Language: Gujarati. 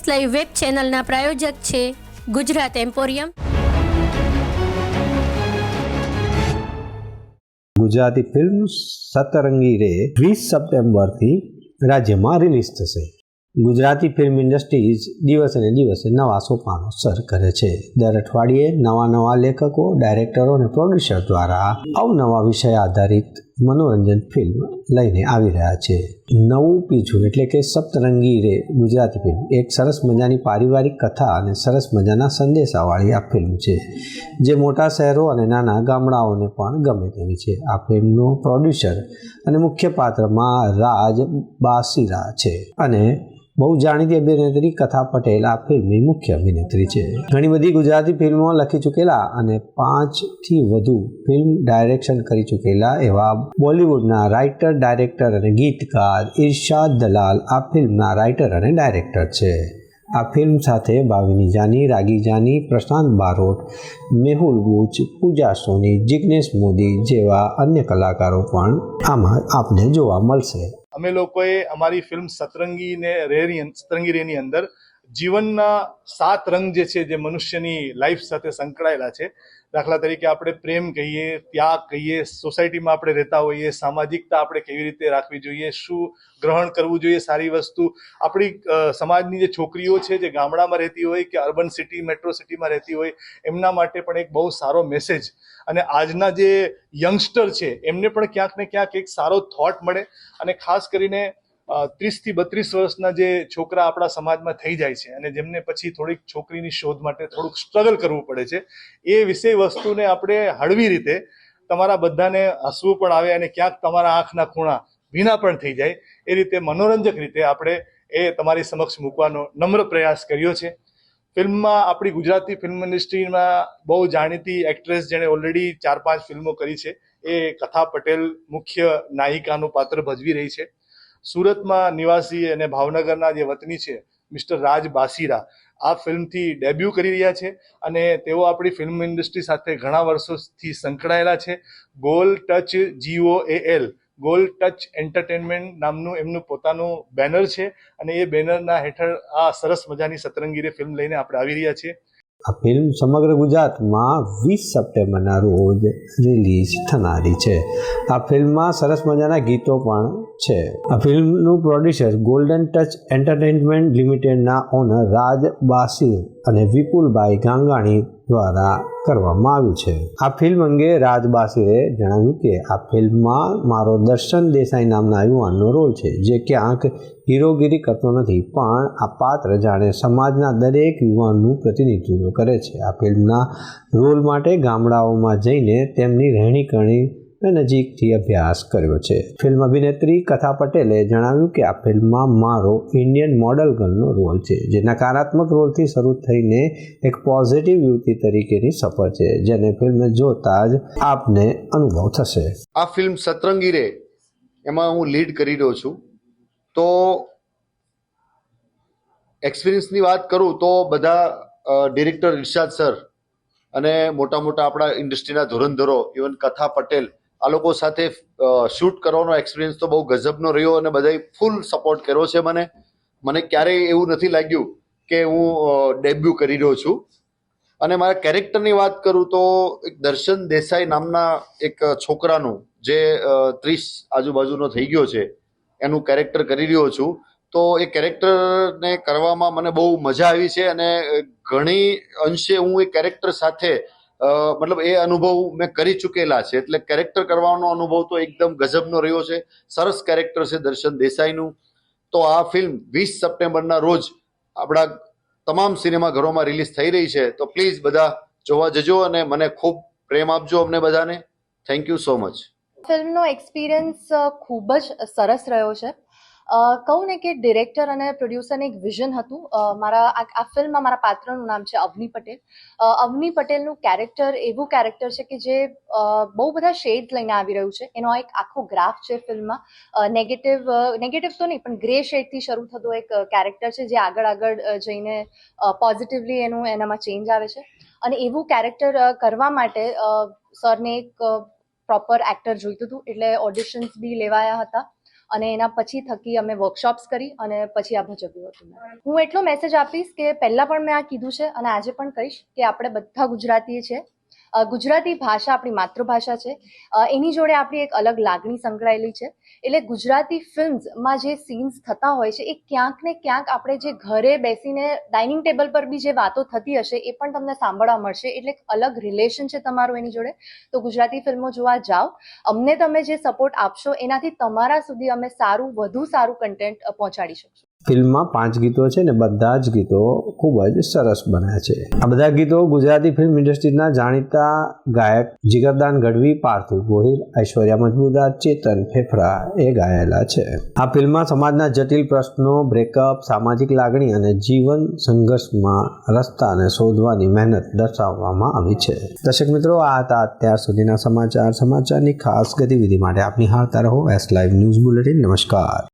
ફર્સ્ટ લાઈવ વેબ ચેનલના પ્રાયોજક છે ગુજરાત એમ્પોરિયમ. ગુજરાતી ફિલ્મ સતરંગી રે વીસ સપ્ટેમ્બરથી રાજ્યમાં રિલીઝ થશે. ગુજરાતી ફિલ્મ ઇન્ડસ્ટ્રીઝ દિવસે ને દિવસે નવા સોપાનો સર કરે છે. દર અઠવાડિયે નવા નવા લેખકો, ડાયરેક્ટરો અને પ્રોડ્યુસર દ્વારા અવનવા વિષય આધારિત મનોરંજન ફિલ્મ લઈને આવી રહ્યા છે. નવું પીછું એટલે કે સપ્તરંગી રે ગુજરાતી ફિલ્મ એક સરસ મજાની પારિવારિક કથા અને સરસ મજાના સંદેશાવાળી આ ફિલ્મ છે, જે મોટા શહેરો અને નાના ગામડાઓને પણ ગમે તેવી છે. આ ફિલ્મનો પ્રોડ્યુસર અને મુખ્ય પાત્રમાં રાજ બાસીરા છે અને બહુ જાણીતી અભિનેત્રી કથા પટેલ, આ ફિલ્મની મુખ્ય અભિનેત્રી છે. ઘણી બધી ગુજરાતી ફિલ્મો લખી ચૂકેલા અને પાંચથી વધુ ફિલ્મ ડાયરેક્શન કરી ચૂકેલા એવા બોલિવૂડના રાઇટર, ડાયરેક્ટર અને ગીતકાર ઇરશાદ દલાલ આ ફિલ્મના રાઇટર અને ડાયરેક્ટર છે. આ ફિલ્મ સાથે ભાવિની જાની, રાગી જાની, પ્રશાંત બારોટ, મેહુલ બુચ, પૂજા સોની, જિગ્નેશ મોદી જેવા અન્ય કલાકારો પણ આમાં આપને જોવા મળશે. અમે લોકોએ અમારી ફિલ્મ સતરંગી ને રેની સતરંગી રેની અંદર જીવનના સાત રંગ જે છે, જે મનુષ્યની લાઈફ સાથે સંકળાયેલા છે દાખલા તરીકે આપણે પ્રેમ કહીએ, ત્યાગ કહીએ, સોસાયટીમાં આપણે રહેતા હોઈએ, સામાજિકતા આપણે કેવી રીતે રાખવી જોઈએ, શું ગ્રહણ કરવું જોઈએ સારી વસ્તુ. આપણી સમાજની જે છોકરીઓ છે જે ગામડામાં રહેતી હોય કે અર્બન સિટી, મેટ્રો સિટીમાં રહેતી હોય, એમના માટે પણ એક બહુ સારો મેસેજ. અને આજના જે યંગસ્ટર છે, એમને પણ ક્યાંક ને ક્યાંક એક સારો થોટ મળે. અને ખાસ કરીને ત્રીસથી બત્રીસ વર્ષના જે છોકરા આપણા સમાજમાં થઈ જાય છે અને જેમને પછી થોડીક છોકરીની શોધ માટે થોડુંક સ્ટ્રગલ કરવું પડે છે, એ વિષય વસ્તુને આપણે હળવી રીતે તમારા બધાને હસવું પણ આવે અને ક્યાંક તમારા આંખના ખૂણા ભીના પણ થઈ જાય, એ રીતે મનોરંજક રીતે આપણે એ તમારી સમક્ષ મૂકવાનો નમ્ર પ્રયાસ કર્યો છે. ફિલ્મમાં આપણી ગુજરાતી ફિલ્મ ઇન્ડસ્ટ્રીમાં બહુ જાણીતી એક્ટ્રેસ જેણે ઓલરેડી ચાર પાંચ ફિલ્મો કરી છે, એ કથા પટેલ મુખ્ય નાયિકાનું પાત્ર ભજવી રહી છે. સુરતમાં નિવાસી અને ભાવનગરના જે વતની છે, મિસ્ટર રાજ બાસીરા, આ ફિલ્મથી ડેબ્યુ કરી રહ્યા છે અને તેઓ આપણી ફિલ્મ ઇન્ડસ્ટ્રી સાથે ઘણા વર્ષોથી સંકળાયેલા છે. Goal touch Jio A L gold touch entertainment નામનું એમનું પોતાનું બેનર છે અને એ બેનરના હેઠળ આ સરસ મજાની સતરંગીરે ફિલ્મ લઈને આપણે આવી રહ્યા છીએ. આ ફિલ્મ સમગ્ર ગુજરાતમાં વીસ સપ્ટેમ્બરના રોજ રિલીઝ થનારી છે. આ ફિલ્મમાં સરસ મજાના ગીતો પણ છે. આ ફિલ્મનું પ્રોડ્યુસર ગોલ્ડન ટચ એન્ટરટેનમેન્ટ લિમિટેડના ઓનર રાજ બાસિર અને વિપુલભાઈ ગાંગાણી દ્વારા કરવામાં આવ્યું છે. આ ફિલ્મ અંગે રાજ બાસીરે જણાવ્યું કે, આ ફિલ્મમાં મારો દર્શન દેસાઈ નામના યુવાનનો રોલ છે, જે ક્યાંક હીરોગીરી કરતો નથી, પણ આ પાત્ર જાણે સમાજના દરેક યુવાનનું પ્રતિનિધિત્વ કરે છે. આ ફિલ્મના રોલ માટે ગામડાઓમાં જઈને તેમની રહેણીકરણી નજીકથી અભ્યાસ કર્યો છે. ફિલ્મ અભિનેત્રી કથા પટેલે જણાવ્યું કે આ ફિલ્મમાં મારો ઇન્ડિયન મોડલ ગર્લનો રોલ છે, જે નકારાત્મક રોલથી શરૂ થઈને એક પોઝિટિવ યુવતી તરીકેની સફર છે, જેને ફિલ્મ જોતા જ આપને અનુભવ થશે. આ ફિલ્મ સતરંગી રે એમાં હું લીડ કરી રહ્યો છું. તો એક્સપિરિયન્સની વાત કરું તો બધા ડિરેક્ટર ઇરશાદ સર અને મોટા મોટા આપણા ઇન્ડસ્ટ્રીના ધુરંધરો ઇવન કથા પટેલ આ લોકો સાથે શૂટ કરવાનો એક્સપિરિયન્સ તો બહુ ગજબનો રહ્યો અને બધાએ ફૂલ સપોર્ટ કર્યો છે મને. મને ક્યારેય એવું નથી લાગ્યું કે હું ડેબ્યુ કરી રહ્યો છું. અને મારા કેરેક્ટરની વાત કરું તો એક દર્શન દેસાઈ નામના એક છોકરાનું, જે ત્રીસ આજુબાજુનો થઈ ગયો છે, એનું કેરેક્ટર કરી રહ્યો છું. તો એ કેરેક્ટરને કરવામાં મને બહુ મજા આવી છે અને ઘણી અંશે હું એ કેરેક્ટર સાથે મતલબ એ અનુભવ મેં કરી ચૂકેલા છે. એટલે કેરેક્ટર કરવાનો અનુભવ તો એકદમ ગજબનો રહ્યો છે. સરસ કેરેક્ટર છે દર્શન દેસાઈનું. તો આ ફિલ્મ વીસ સપ્ટેમ્બરના રોજ આપણા તમામ સિનેમાઘરોમાં રિલીઝ થઈ રહી છે. તો પ્લીઝ બધા જોવા જજો અને મને ખૂબ પ્રેમ આપજો અમને બધાને. થેન્ક યુ સો મચ ફિલ્મનો એક્સપિરિયન્સ ખૂબ જ સરસ રહ્યો છે. કહું ને કે ડિરેક્ટર અને પ્રોડ્યુસરને એક વિઝન હતું. મારા આ ફિલ્મમાં મારા પાત્રનું નામ છે અવની પટેલ. અવની પટેલનું કેરેક્ટર એવું કેરેક્ટર છે કે જે બહુ બધા શેડ લઈને આવી રહ્યું છે. એનો એક આખો ગ્રાફ છે ફિલ્મમાં નેગેટિવ નેગેટિવ તો નહીં, પણ ગ્રે શેડથી શરૂ થતો એક કેરેક્ટર છે જે આગળ આગળ જઈને પોઝિટિવલી એનું એનામાં ચેન્જ આવે છે. અને એવું કેરેક્ટર કરવા માટે સરને એક પ્રોપર એક્ટર જોઈતું હતું. એટલે ઓડિશન્સ બી લેવાયા હતા. અને એના પછી થકી અમે વર્કશોપ્સ કરી અને પછી આ ભજવ્યું હતું હું એટલો મેસેજ આપીશ કે પહેલાં પણ મેં આ કીધું છે અને આજે પણ કહીશ કે આપણે બધા ગુજરાતીએ છે અ, ગુજરાતી ભાષા આપણી માતૃભાષા છે. એની જોડે આપણી એક અલગ લાગણી સંકળાયેલી છે. એટલે ગુજરાતી ફિલ્મ્સમાં જે સીન્સ થતા હોય છે, એ ક્યાંક ને ક્યાંક આપણે જે ઘરે બેસીને ડાઇનિંગ ટેબલ પર બી જે વાતો થતી હશે, એ પણ તમને સાંભળવા મળશે. એટલે અલગ રિલેશન છે તમારું એની જોડે. તો ગુજરાતી ફિલ્મો જોવા જાઓ. અમને તમે જે સપોર્ટ આપશો, એનાથી તમારા સુધી અમે સારું, વધુ સારું કન્ટેન્ટ પહોંચાડી શકશું. ફિલ્મમાં પાંચ ગીતો છે ને બધા જ ગીતો ખૂબ જ સરસ બન્યા છે. આ બધા ગીતો ગુજરાતી ફિલ્મ ઇન્ડસ્ટ્રીના જાણીતા ગાયક જીગરદાન ગઢવી, પાર્થિવ ગોહિલ, ઐશ્વર્યા મજમુદાર, ચેતન ફેફરા એ ગાયેલા છે. આ ફિલ્મમાં સમાજના જટિલ પ્રશ્નો બ્રેકઅપ સામાજિક લાગણી અને જીવન સંઘર્ષમાં રસ્તાને શોધવાની મહેનત દર્શાવવામાં આવી છે. દર્શક મિત્રો, આ હતા અત્યાર સુધીના સમાચાર. સમાચારની ખાસ ગતિવિધિ માટે આપ નિહાળતા રહો એસ લાઈવ ન્યૂઝ બુલેટિન નમસ્કાર.